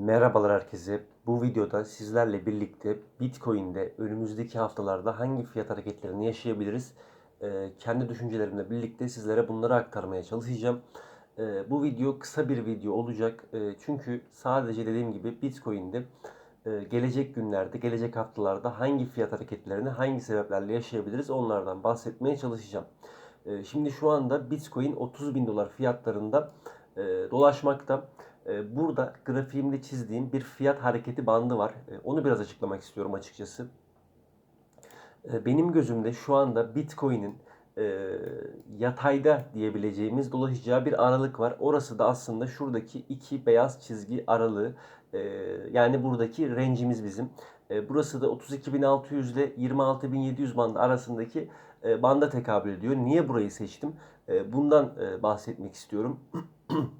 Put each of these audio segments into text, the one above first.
Merhabalar herkese. Bu videoda sizlerle birlikte Bitcoin'de önümüzdeki haftalarda hangi fiyat hareketlerini yaşayabiliriz? Ee, kendi düşüncelerimle birlikte sizlere bunları aktarmaya çalışacağım. Ee, bu video kısa bir video olacak. Ee, çünkü sadece dediğim gibi Bitcoin'de e, gelecek günlerde, gelecek haftalarda hangi fiyat hareketlerini hangi sebeplerle yaşayabiliriz onlardan bahsetmeye çalışacağım. Ee, şimdi şu anda Bitcoin 30 bin dolar fiyatlarında e, dolaşmakta. Ee, Burada grafiğimde çizdiğim bir fiyat hareketi bandı var. Ee, Onu biraz açıklamak istiyorum açıkçası. Ee, Benim gözümde şu anda Bitcoin'in e, yatayda diyebileceğimiz dolaşacağı bir aralık var. Orası da aslında şuradaki iki beyaz çizgi aralığı. Ee, Yani buradaki range'imiz bizim. Ee, Burası da 32.600 ile 26.700 bandı arasındaki e, banda tekabül ediyor. Niye burayı seçtim? Ee, Bundan e, bahsetmek istiyorum.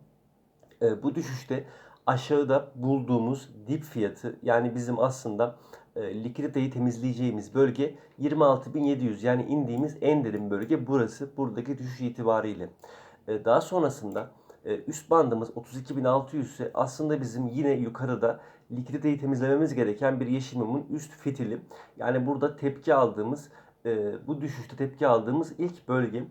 E, bu düşüşte aşağıda bulduğumuz dip fiyatı yani bizim aslında e, likiditeyi temizleyeceğimiz bölge 26.700 yani indiğimiz en derin bölge burası buradaki düşüş itibariyle. E, daha sonrasında e, üst bandımız 32.600 ise aslında bizim yine yukarıda likiditeyi temizlememiz gereken bir yeşil mumun üst fitili. Yani burada tepki aldığımız e, bu düşüşte tepki aldığımız ilk bölge.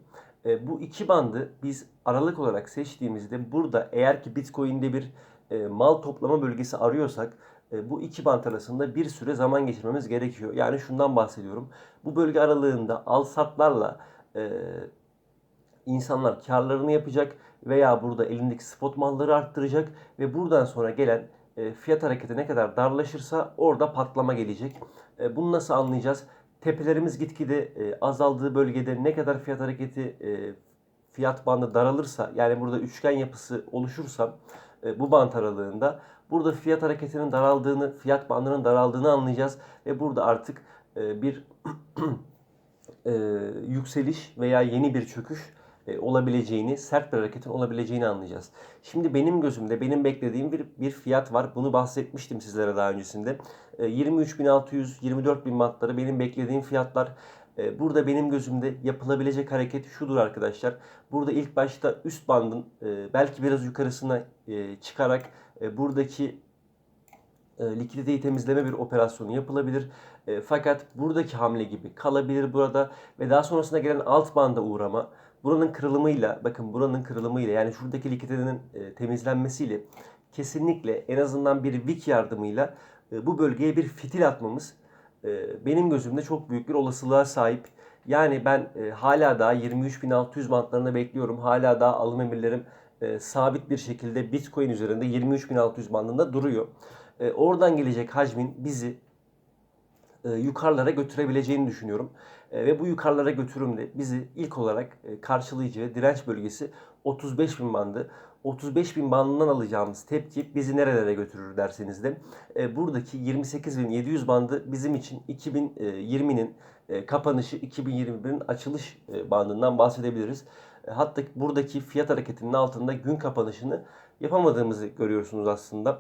E, bu iki bandı biz aralık olarak seçtiğimizde burada eğer ki Bitcoin'de bir e, mal toplama bölgesi arıyorsak e, bu iki bant arasında bir süre zaman geçirmemiz gerekiyor. Yani şundan bahsediyorum. Bu bölge aralığında al satlarla e, insanlar karlarını yapacak veya burada elindeki spot malları arttıracak ve buradan sonra gelen e, fiyat hareketi ne kadar darlaşırsa orada patlama gelecek. E, bunu nasıl anlayacağız? Tepelerimiz gitgide e, azaldığı bölgede ne kadar fiyat hareketi e, fiyat bandı daralırsa yani burada üçgen yapısı oluşursa e, bu bant aralığında burada fiyat hareketinin daraldığını, fiyat bandının daraldığını anlayacağız ve burada artık e, bir e, yükseliş veya yeni bir çöküş olabileceğini, sert bir hareketin olabileceğini anlayacağız. Şimdi benim gözümde benim beklediğim bir bir fiyat var. Bunu bahsetmiştim sizlere daha öncesinde. E, 23.600, 24.000 bantları benim beklediğim fiyatlar. E, Burada benim gözümde yapılabilecek hareket şudur arkadaşlar. Burada ilk başta üst bandın e, belki biraz yukarısına e, çıkarak e, buradaki e, likiditeyi temizleme bir operasyonu yapılabilir. E, fakat buradaki hamle gibi kalabilir burada ve daha sonrasında gelen alt banda uğrama buranın kırılımıyla bakın buranın kırılımıyla yani şuradaki likiditenin e, temizlenmesiyle kesinlikle en azından bir wick yardımıyla e, bu bölgeye bir fitil atmamız e, benim gözümde çok büyük bir olasılığa sahip. Yani ben e, hala daha 23.600 bantlarını bekliyorum. Hala daha alım emirlerim e, sabit bir şekilde Bitcoin üzerinde 23.600 bandında duruyor. E, oradan gelecek hacmin bizi e, yukarılara götürebileceğini düşünüyorum. E, ve bu yukarılara götürümde bizi ilk olarak e, karşılayacağı direnç bölgesi 35 bin bandı. 35 bin bandından alacağımız tepki bizi nerelere götürür derseniz de e, buradaki 28.700 bandı bizim için 2020'nin e, kapanışı 2021'in açılış bandından bahsedebiliriz. Hatta buradaki fiyat hareketinin altında gün kapanışını yapamadığımızı görüyorsunuz aslında.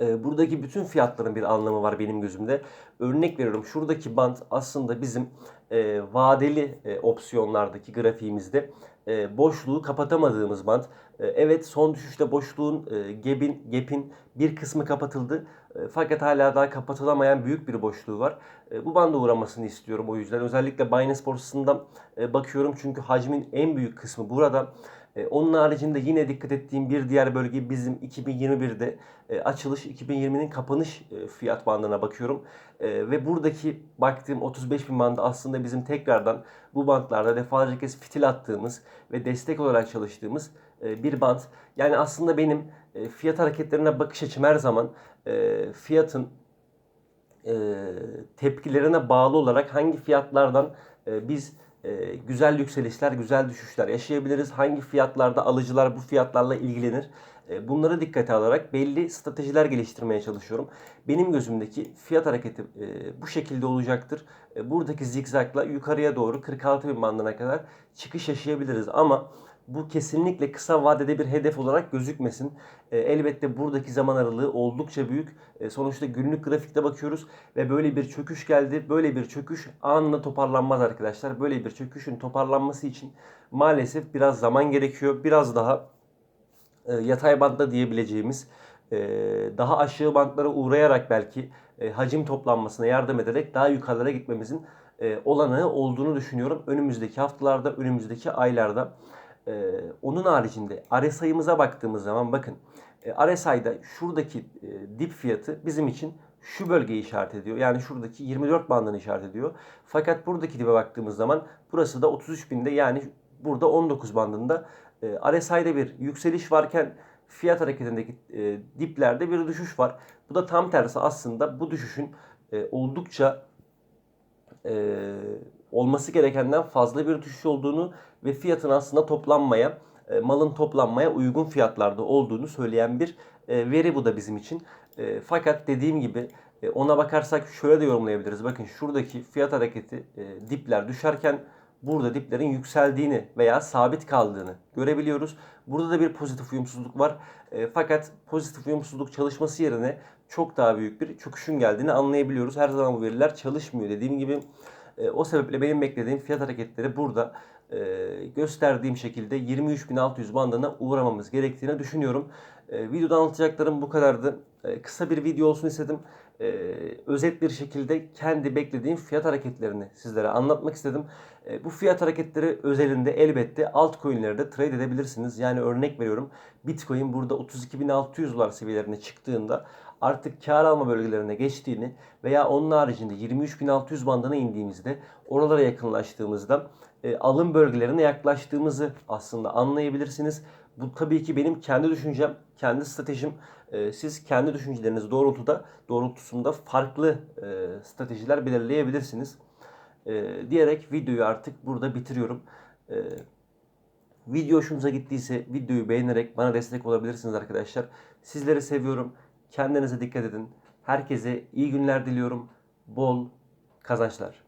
E, buradaki bütün fiyatların bir anlamı var benim gözümde. Örnek veriyorum şuradaki band aslında bizim e, vadeli e, opsiyonlardaki grafiğimizde e, boşluğu kapatamadığımız band. Evet son düşüşte boşluğun e, gap'in, bir kısmı kapatıldı. Fakat hala daha kapatılamayan büyük bir boşluğu var. Bu banda uğramasını istiyorum o yüzden. Özellikle Binance borsasından bakıyorum çünkü hacmin en büyük kısmı burada. E, Onun haricinde yine dikkat ettiğim bir diğer bölge bizim 2021'de e, açılış 2020'nin kapanış e, fiyat bandına bakıyorum. Ve buradaki baktığım 35 bin bandı aslında bizim tekrardan bu bantlarda defalarca kez fitil attığımız ve destek olarak çalıştığımız bir bant. Yani aslında benim fiyat hareketlerine bakış açım her zaman fiyatın tepkilerine bağlı olarak hangi fiyatlardan biz e, güzel yükselişler, güzel düşüşler yaşayabiliriz. Hangi fiyatlarda alıcılar bu fiyatlarla ilgilenir. E, bunlara dikkate alarak belli stratejiler geliştirmeye çalışıyorum. Benim gözümdeki fiyat hareketi e, bu şekilde olacaktır. E, buradaki zigzagla yukarıya doğru 46 bin bandına kadar çıkış yaşayabiliriz. Ama bu kesinlikle kısa vadede bir hedef olarak gözükmesin. E, elbette buradaki zaman aralığı oldukça büyük. E, sonuçta günlük grafikte bakıyoruz ve böyle bir çöküş geldi. Böyle bir çöküş anında toparlanmaz arkadaşlar. Böyle bir çöküşün toparlanması için maalesef biraz zaman gerekiyor. Biraz daha e, yatay bandda diyebileceğimiz daha aşağı bantlara uğrayarak belki hacim toplanmasına yardım ederek daha yukarılara gitmemizin e, olanağı olduğunu düşünüyorum. Önümüzdeki haftalarda, önümüzdeki aylarda. E, onun haricinde RSI'mıza baktığımız zaman bakın e, RSI'da şuradaki e, dip fiyatı bizim için şu bölgeyi işaret ediyor. Yani şuradaki 24 bandını işaret ediyor. Fakat buradaki dibe baktığımız zaman burası da 33 binde yani burada 19 bandında e, RSI'de bir yükseliş varken fiyat hareketindeki e, diplerde bir düşüş var. Bu da tam tersi aslında bu düşüşün e, oldukça e, olması gerekenden fazla bir düşüş olduğunu ve fiyatın aslında toplanmaya, e, malın toplanmaya uygun fiyatlarda olduğunu söyleyen bir e, veri bu da bizim için. E, fakat dediğim gibi ona bakarsak şöyle de yorumlayabiliriz. Bakın şuradaki fiyat hareketi dipler düşerken burada diplerin yükseldiğini veya sabit kaldığını görebiliyoruz. Burada da bir pozitif uyumsuzluk var. Fakat pozitif uyumsuzluk çalışması yerine çok daha büyük bir çöküşün geldiğini anlayabiliyoruz. Her zaman bu veriler çalışmıyor dediğim gibi. E, o sebeple benim beklediğim fiyat hareketleri burada e, gösterdiğim şekilde 23.600 bandına uğramamız gerektiğini düşünüyorum. E, videoda anlatacaklarım bu kadardı. E, kısa bir video olsun istedim. E, özet bir şekilde kendi beklediğim fiyat hareketlerini sizlere anlatmak istedim. E, bu fiyat hareketleri özelinde elbette altcoin'lerde trade edebilirsiniz. Yani örnek veriyorum Bitcoin burada 32.600 dolar seviyelerine çıktığında artık kar alma bölgelerine geçtiğini veya onun haricinde 23.600 bandına indiğimizde oralara yakınlaştığımızda e, alım bölgelerine yaklaştığımızı aslında anlayabilirsiniz. Bu tabii ki benim kendi düşüncem, kendi stratejim. E, siz kendi düşünceleriniz doğrultuda doğrultusunda farklı e, stratejiler belirleyebilirsiniz. E, diyerek videoyu artık burada bitiriyorum. Video hoşunuza gittiyse videoyu beğenerek bana destek olabilirsiniz arkadaşlar. Sizleri seviyorum. Kendinize dikkat edin. Herkese iyi günler diliyorum. Bol kazançlar.